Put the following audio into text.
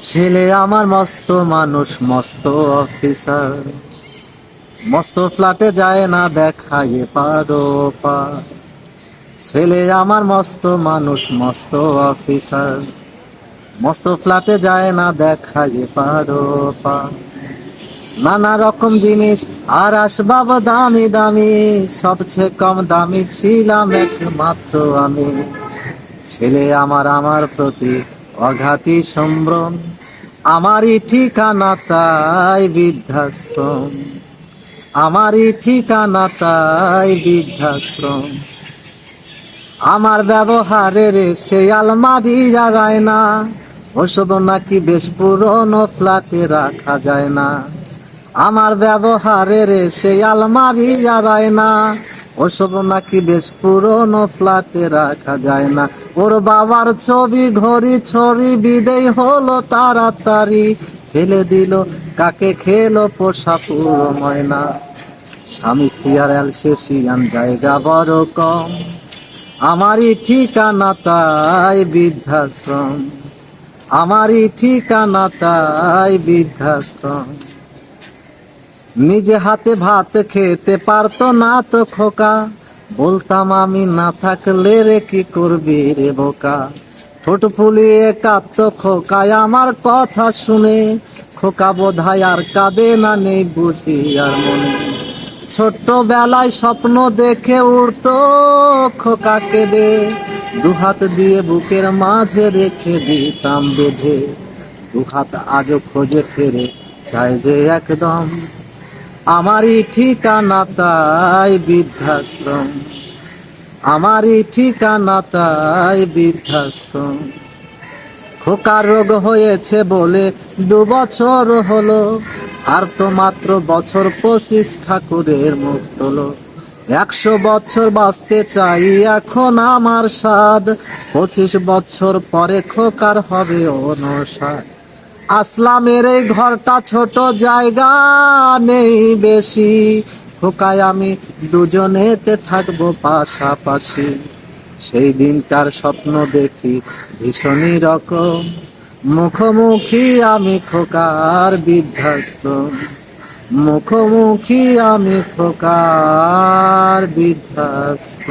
ছেলে আমার মস্ত মানুষ, মস্ত অফিসার মস্ত ফ্ল্যাটে যায় না দেখায় পারো পা। ছেলে আমার মস্ত মানুষ, মস্ত অফিসার মস্ত ফ্ল্যাটে যায় না দেখায় পারো পা। নানা রকম জিনিস, আর আসবাব দামি দামি। সবচেয়ে কম দামি ছিলাম একমাত্র আমি। ছেলে আমার আমার প্রতি অঘাতি সম্ভ্রম, আমারই ঠিকানা তাই বৃদ্ধাশ্রম। আমারই ঠিকানা তাই বৃদ্ধাশ্রম। আমার ব্যবহারের সেই আলমারি জাগায় না, ওসব নাকি বেশ পুরনো ফ্ল্যাটে রাখা যায় না। আমার ব্যবহারের সেই আলমারি জাগায় না ওসব নাকি বেশ পুরনো, ফ্ল্যাটে রাখা যায় না। ওর বাবার ছবি ঘড়ি ছড়ি, বিদেয় হলো তাড়াতাড়ি। ফেলে দিল, কাকে খেলো পোষা পুরো ময়না। স্বামী স্ত্রী আর অ্যালসেশিয়ান জায়গা বড় কম। আমারই ঠিকানা তাই বৃদ্ধাশ্রম। আমারই ঠিকানা তাই বৃদ্ধাশ্রম। নিজে হাতে ভাত খেতে পারতো না তো খোকা। বলতাম, আমি না থাকলে রে কি করবি রে বোকা? ঠোঁট ফুলিয়ে কাঁদতো খোকায় আমার কথা শুনে। খোকা বোধায় আর কাঁদে না নেই বুঝি আর মনে। ছোট্টবেলায় স্বপ্ন দেখে উড়তো খোকা কেঁদে। দুহাত দিয়ে বুকের মাঝে রেখে দিতাম বেঁধে। দুহাত আজও খোঁজে ফেরে চাই যে একদম। আমারই ঠিকানা তাই বৃদ্ধাশ্রম। আমারই ঠিকানা তাই বৃদ্ধাশ্রম। খোকার রোগ হয়েছে বলে দু বছর হলো, আর তো মাত্র বছর পঁচিশ ঠাকুরের মুখ হলো। একশো বছর বাঁচতে চাই এখন আমার স্বাদ, পঁচিশ বছর পরে খোকার হবে অনসাদ আসলামের এই ঘরটা ছোট জায়গা নেই বেশি। খোকায় আমি দুজনেতে থাকব পাশাপাশি। সেই দিনটার স্বপ্ন দেখি ভীষণই রকম। মুখোমুখি আমি খোকার বৃদ্ধাস্ত মুখোমুখি আমি খোকার বৃদ্ধাস্ত